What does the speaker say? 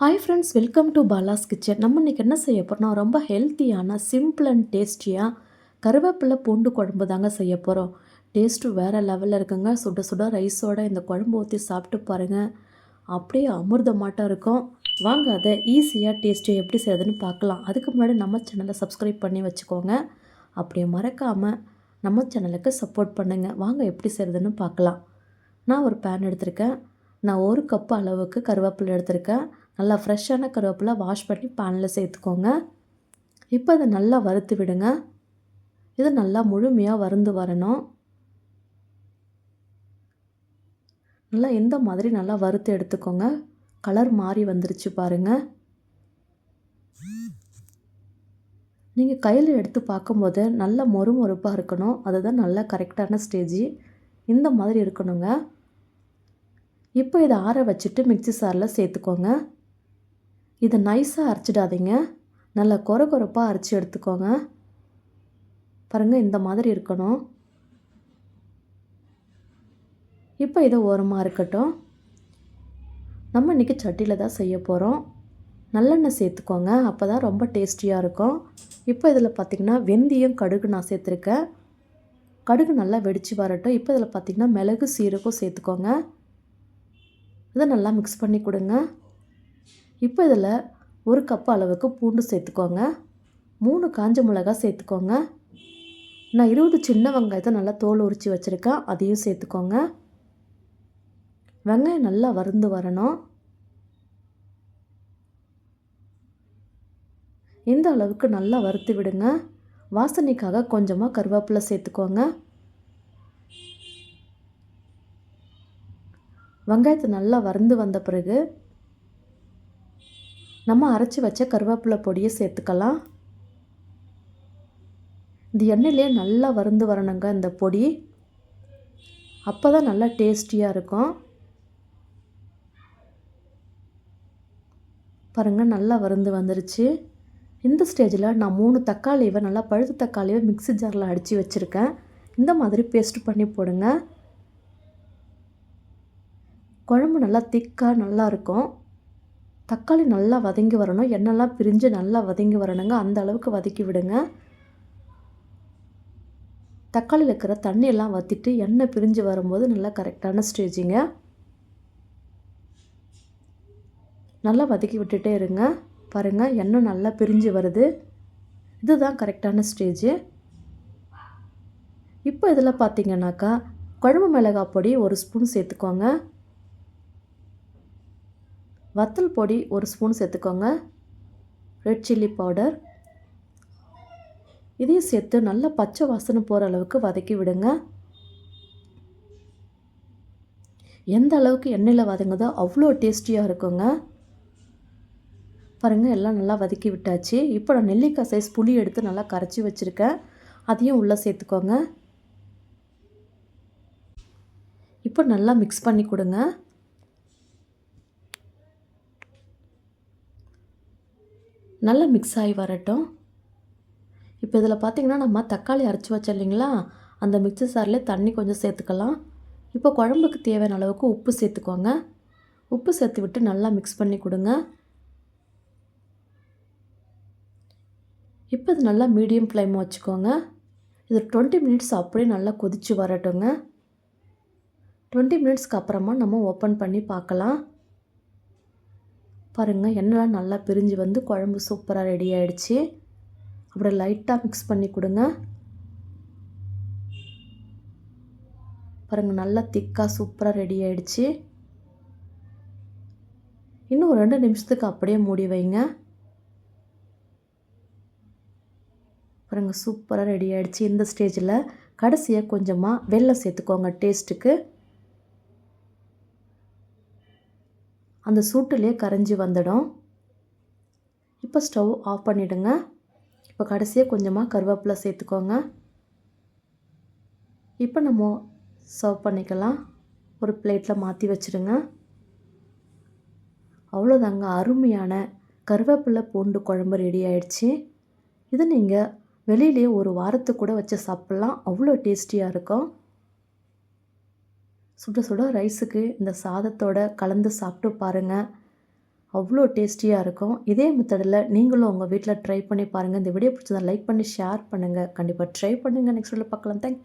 Hi friends welcome to Bala's kitchen நம்ம இன்றைக்கி என்ன செய்ய போகிறோம்னா ரொம்ப ஹெல்த்தியான சிம்பிள் அண்ட் டேஸ்டியாக கருவேப்பிலை பூண்டு குழம்பு தாங்க செய்ய போகிறோம் டேஸ்ட்டு வேறு லெவலில் இருக்குங்க. சுட சுட ரைஸோட இந்த குழம்பு ஊற்றி சாப்பிட்டு பாருங்கள் அப்படியே அமிர்தமாட்டம் இருக்கும். வாங்க அதை ஈஸியாக டேஸ்ட்டு எப்படி செய்யுதுன்னு பார்க்கலாம். அதுக்கு முன்னாடி நம்ம சேனலை சப்ஸ்கிரைப் பண்ணி வச்சுக்கோங்க. அப்படியே மறக்காமல் நம்ம சேனலுக்கு சப்போர்ட் பண்ணுங்கள் வாங்க எப்படி செய்கிறதுன்னு பார்க்கலாம். நான் ஒரு பேன் எடுத்திருக்கேன். நான் ஒரு கப் அளவுக்கு கருவேப்பிலை எடுத்திருக்கேன். நல்லா ஃப்ரெஷ்ஷான கருவேப்பிலை வாஷ் பண்ணி பேனில் சேர்த்துக்கோங்க. இப்போ அதை நல்லா வறுத்து விடுங்க. இது நல்லா முழுமையாக வறுந்து வரணும். நல்லா எந்த மாதிரி நல்லா வறுத்து எடுத்துக்கோங்க. கலர் மாறி வந்துருச்சு பாருங்கள் நீங்கள் கையில் எடுத்து பார்க்கும்போது நல்ல மொறு மொறுப்பாக இருக்கணும். அதுதான் நல்ல கரெக்டான ஸ்டேஜி இந்த மாதிரி இருக்கணுங்க. இப்போ இதை ஆற வச்சுட்டு மிக்ஸி சாரில் சேர்த்துக்கோங்க. இதை நைஸாக அரைச்சிடாதீங்க. நல்லா கொர கொரப்பாக அரைச்சி எடுத்துக்கோங்க. பாருங்கள் இந்த மாதிரி இருக்கணும். இப்போ இதை ஓரமாக இருக்கட்டும். நம்ம இன்றைக்கி சட்டியில் தான் செய்ய போகிறோம் நல்லெண்ணெய் சேர்த்துக்கோங்க அப்போ தான் ரொம்ப டேஸ்டியாக இருக்கும். இப்போ இதில் பார்த்திங்கன்னா வெந்தயம் கடுகு நான் சேர்த்துருக்கேன். கடுகு நல்லா வெடித்து வரட்டும். இப்போ இதில் பார்த்திங்கன்னா மிளகு சீரகம் சேர்த்துக்கோங்க. இதை நல்லா மிக்ஸ் பண்ணி கொடுங்க. இப்போ இதில் ஒரு கப் அளவுக்கு பூண்டு சேர்த்துக்கோங்க. மூணு காஞ்ச மிளகா சேர்த்துக்கோங்க. நான் இருபது சின்ன வெங்காயத்தை நல்லா தோல் உரித்து வச்சுருக்கேன். அதையும் சேர்த்துக்கோங்க. வெங்காயம் நல்லா வறுந்து வரணும். இந்த அளவுக்கு நல்லா வறுத்து விடுங்க. வாசனைக்காக கொஞ்சமாக கருவேப்பிலை சேர்த்துக்கோங்க. வெங்காயத்தை நல்லா வறுந்து வந்த பிறகு நம்ம அரைச்சி வச்ச கருவேப்பிலை பொடியை சேர்த்துக்கலாம். இந்த எண்ணெயிலே நல்லா வறுந்து வரணுங்க இந்த பொடி. அப்போ தான் நல்லா டேஸ்டியாக இருக்கும். பாருங்கள் நல்லா வறுந்து வந்துருச்சு. இந்த ஸ்டேஜில் நான் மூணு தக்காளியை நல்லா பழுத்த தக்காளியை மிக்ஸி ஜாரில் அடித்து வச்சுருக்கேன். இந்த மாதிரி பேஸ்ட் பண்ணி போடுங்க. குழம்பு நல்லா திக்காக நல்லாயிருக்கும் தக்காளி நல்லா வதங்கி வரணும். எண்ணெய்லாம் பிரிஞ்சு நல்லா வதங்கி வரணுங்க. அந்த அளவுக்கு வதக்கி விடுங்க. தக்காளியில் இருக்கிற தண்ணியெல்லாம் வற்றிட்டு எண்ணெய் பிரிஞ்சு வரும்போது நல்லா கரெக்டான ஸ்டேஜிங்க. நல்லா வதக்கி விட்டுட்டே இருங்க. பாருங்கள் எண்ணெய் நல்லா பிரிஞ்சு வருது. இதுதான் கரெக்டான ஸ்டேஜு. இப்போ இதில் பார்த்தீங்கன்னாக்கா குழம்பு மிளகாய் பொடி ஒரு ஸ்பூன் சேர்த்துக்கோங்க. வத்தல் பொடி ஒரு ஸ்பூன் சேர்த்துக்கோங்க. ரெட் சில்லி பவுடர் இதையும் சேர்த்து நல்லா பச்சை வாசனை போகிற அளவுக்கு வதக்கி விடுங்க. எந்த அளவுக்கு எண்ணெயில் வதங்குதோ அவ்வளோ டேஸ்டியாக இருக்குங்க. பாருங்கள் எல்லாம் நல்லா வதக்கி விட்டாச்சு. இப்போ நான் நெல்லிக்காய் சைஸ் புளி எடுத்து நல்லா கரைச்சி வச்சுருக்கேன். அதையும் உள்ளே சேர்த்துக்கோங்க. இப்போ நல்லா மிக்ஸ் பண்ணி கொடுங்க. நல்லா மிக்ஸ் ஆகி வரட்டும். இப்போ இதில் பார்த்திங்கன்னா நம்ம தக்காளி அரைச்சி வச்சோம் இல்லைங்களா? அந்த மிக்சர் சாரில் தண்ணி கொஞ்சம் சேர்த்துக்கலாம். இப்போ குழம்புக்கு தேவையான அளவுக்கு உப்பு சேர்த்துக்கோங்க. உப்பு சேர்த்து விட்டு நல்லா மிக்ஸ் பண்ணி கொடுங்க. இப்போ இது நல்லா மீடியம் ஃப்ளேம் வச்சுக்கோங்க. இது டுவெண்ட்டி மினிட்ஸ் அப்படியே நல்லா கொதித்து வரட்டுங்க. டுவெண்ட்டி மினிட்ஸ்க்கு அப்புறமா நம்ம ஓப்பன் பண்ணி பார்க்கலாம். பாருங்கள் எண்ணெய்லாம் நல்லா பிரிஞ்சு வந்து குழம்பு சூப்பராக ரெடி ஆகிடுச்சு அப்புறம் லைட்டாக மிக்ஸ் பண்ணி கொடுங்க. பாருங்கள் நல்லா திக்காக சூப்பராக ரெடி ஆகிடுச்சு இன்னும் ஒரு ரெண்டு நிமிஷத்துக்கு அப்படியே மூடி வைங்க. பாருங்கள் சூப்பராக ரெடி ஆகிடுச்சு இந்த ஸ்டேஜில் கடைசியாக கொஞ்சமாக வெள்ளம் சேர்த்துக்கோங்க டேஸ்ட்டுக்கு அந்த சூட்டுலேயே கரைஞ்சி வந்துடும். இப்போ ஸ்டவ் ஆஃப் பண்ணிவிடுங்க இப்போ கடைசியாக கொஞ்சமாக கருவேப்பிலை சேர்த்துக்கோங்க. இப்போ நம்ம சர்வ் பண்ணிக்கலாம். ஒரு பிளேட்டில் மாற்றி வச்சுடுங்க அவ்வளோதாங்க. அருமையான கருவேப்பிலை பூண்டு குழம்பு ரெடி ஆயிடுச்சு. இது நீங்கள் வெளியிலேயே ஒரு வாரத்துக்கு கூட வச்சு சாப்பிட்லாம். அவ்வளோ டேஸ்டியாக இருக்கும். சுட சுட ரைஸுக்கு இந்த சாதத்தோட கலந்து சாப்பிட்டு பாருங்கள் அவ்வளோ டேஸ்டியாக இருக்கும். இதே மெத்தடில் நீங்களும் உங்கள் வீட்டில் ட்ரை பண்ணி பாருங்கள் இந்த வீடியோ பிடிச்சதை லைக் பண்ணி ஷேர் பண்ணுங்கள் கண்டிப்பாக ட்ரை பண்ணுங்கள் நெக்ஸ்ட் வீடியோவில் பார்க்கலாம். தேங்க்யூ